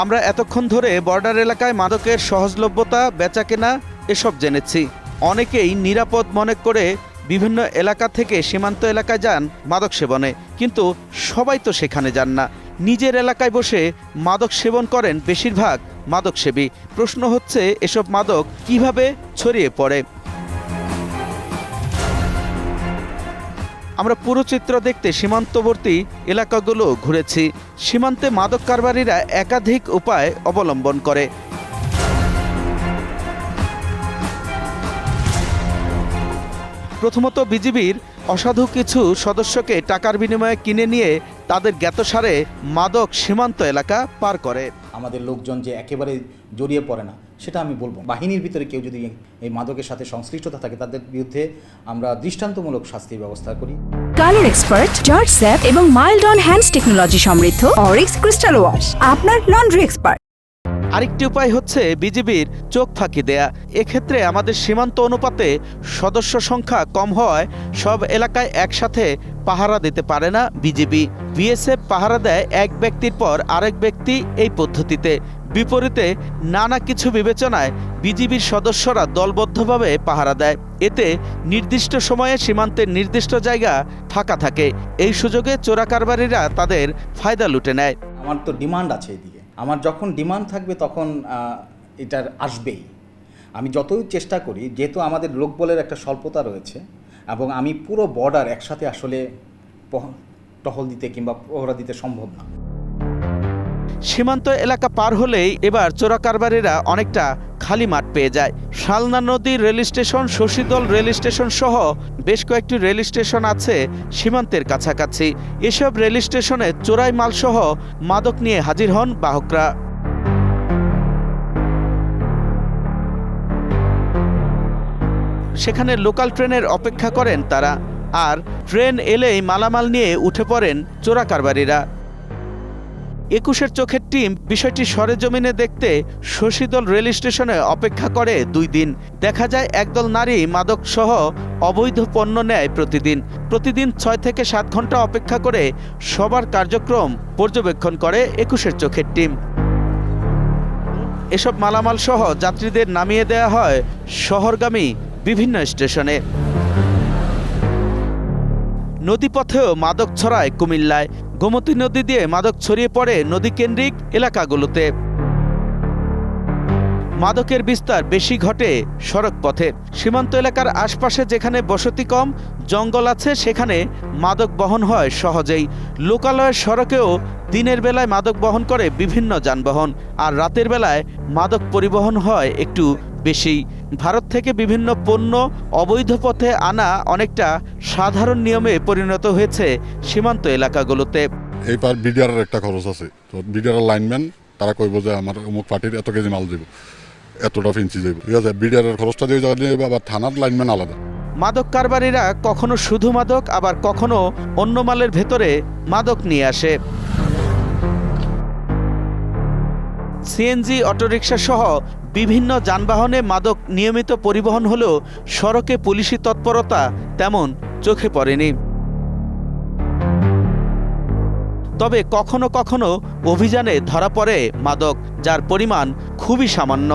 আমরা এতক্ষণ ধরে বর্ডার এলাকায় মাদকের সহজলভ্যতা, বেচাকেনা এসব জেনেছি। অনেকেই নিরাপদ মনে করে বিভিন্ন এলাকা থেকে সীমান্ত এলাকায় যান মাদক সেবনে। কিন্তু সবাই তো সেখানে যান না। নিজের এলাকায় বসে মাদক সেবন করেন বেশিরভাগ মাদক সেবী প্রশ্ন হচ্ছে, এসব মাদক কীভাবে ছড়িয়ে পড়ে? আমরা পুরো চিত্র দেখতে সীমান্তবর্তী এলাকাগুলো ঘুরেছি। সীমান্তে মাদক কারবারিরা একাধিক উপায় অবলম্বন করে। প্রথমত বিজিবির অসাধু কিছু সদস্যকে টাকার বিনিময়ে কিনে নিয়ে তাদের জ্ঞাতসারে মাদক সীমান্ত এলাকা পার করে। আমাদের লোকজন যে একেবারে জড়িয়ে পড়ে না সেটা আমি বলব। বাহিনীর ভিতরে কেউ যদি এই মাদকের সাথে সংশ্লিষ্টতা থাকে, তাদের বিরুদ্ধে আমরা দৃষ্টান্তমূলক শাস্তির ব্যবস্থা করি। কালার এক্সপার্ট জর্জ স্যাপ এবং মাইল্ড অন হ্যান্ডস টেকনোলজি সমৃদ্ধ অরিক্স ক্রিস্টাল ওয়াশ, আপনার লন্ড্রি এক্সপার্ট। আরেকটি উপায় হচ্ছে বিজিবির চোখ ফাঁকি দেয়া। এক্ষেত্রে আমাদের সীমান্ত অনুপাতে সদস্য সংখ্যা কম হওয়ায় সব এলাকায় একসাথে পাহারা দিতে পারে না বিজিবি। বিএসএফ পাহারা দেয় এক ব্যক্তির পর আরেক ব্যক্তি এই পদ্ধতিতে। বিপরীতে নানা কিছু বিবেচনায় বিজিবির সদস্যরা দলবদ্ধভাবে পাহারা দেয়। এতে নির্দিষ্ট সময়ে সীমান্তের নির্দিষ্ট জায়গা ফাঁকা থাকে। এই সুযোগে চোরাকারবারিরা তাদের ফায়দা লুটে নেয়। আমার তো ডিমান্ড আছে এদিকে। আমার যখন ডিমান্ড থাকবে তখন এটার আসবেই। আমি যতই চেষ্টা করি, যেহেতু আমাদের লোকবলের একটা স্বল্পতা রয়েছে, এবং আমি পুরো বর্ডার একসাথে আসলে টহল দিতে কিংবা প্রহরা দিতে সম্ভব না। সীমান্ত এলাকা পার হলেই এবার চোরা কারবারেরা অনেকটা খালি মাঠ পেয়ে যায়। শালনা নদী rail station, Shashidal rail station সহ বেশ কয়েকটি রেল স্টেশন আছে সীমান্তের কাছাকাছি। এসব রেল স্টেশনে চোরাই মালসহ মাদক নিয়ে হাজির হন বাহকরা। সেখানে লোকাল ট্রেনের অপেক্ষা করেন তারা। আর ট্রেন এলেই মালামাল নিয়ে উঠে পড়েন চোরাকারবারিরা। একুশের চোখের টিম বিষয়টি সরেজমিনে দেখতে শশীদল রেল স্টেশনে অপেক্ষা করে দুই দিন। দেখা যায়, একদল নারী মাদক সহ অবৈধ পণ্য নেয় প্রতিদিন। প্রতিদিন ছয় থেকে সাত ঘণ্টা অপেক্ষা করে সবার কার্যক্রম পর্যবেক্ষণ করে একুশের চোখের টিম। এসব মালামাল সহ যাত্রীদের নামিয়ে দেওয়া হয় শহরগামী বিভিন্ন স্টেশনে। নদীপথেও মাদক ছড়ায় কুমিল্লায়। গোমতী নদী দিয়ে মাদক ছড়িয়ে পড়ে নদীকেন্দ্রিক এলাকাগুলোতে। মাদকের বিস্তার বেশি ঘটে সড়ক পথে সীমান্ত এলাকার আশপাশে যেখানে বসতি কম, জঙ্গল আছে, সেখানে মাদক বহন হয় সহজেই। লোকালয়ের সড়কেও দিনের বেলায় মাদক বহন করে বিভিন্ন যানবাহন, আর রাতের বেলায় মাদক পরিবহন হয় একটু বেশি ভারত থেকে বিভিন্ন পণ্য অবৈধ পথে আনা অনেকটা সাধারণ নিয়মে পরিণত হয়েছে সীমান্ত এলাকাগুলোতে। এই পার বিডিআরের একটা খরচ আছে। তো বিডিআর লাইনম্যান তারা কইব যে আমার অমুক পার্টির এত কেজি মাল দিব এতটা ফিঞ্চি যাইব ঠিক আছে বিডিআরের খরচটা দিয়ে যাওয়া নিয়ে আবার থানার লাইনম্যান আলাদা। মাদক কারবারিরা কখনো শুধু মাদক আবার কখনো অন্য মালের ভেতরে মাদক নিয়ে আসে। সিএনজি অটোরিকশাসহ বিভিন্ন যানবাহনে মাদক নিয়মিত পরিবহন হলেও সড়কে পুলিশি তৎপরতা তেমন চোখে পড়েনি। তবে কখনো কখনো অভিযানে ধরা পড়ে মাদক, যার পরিমাণ খুবই সামান্য।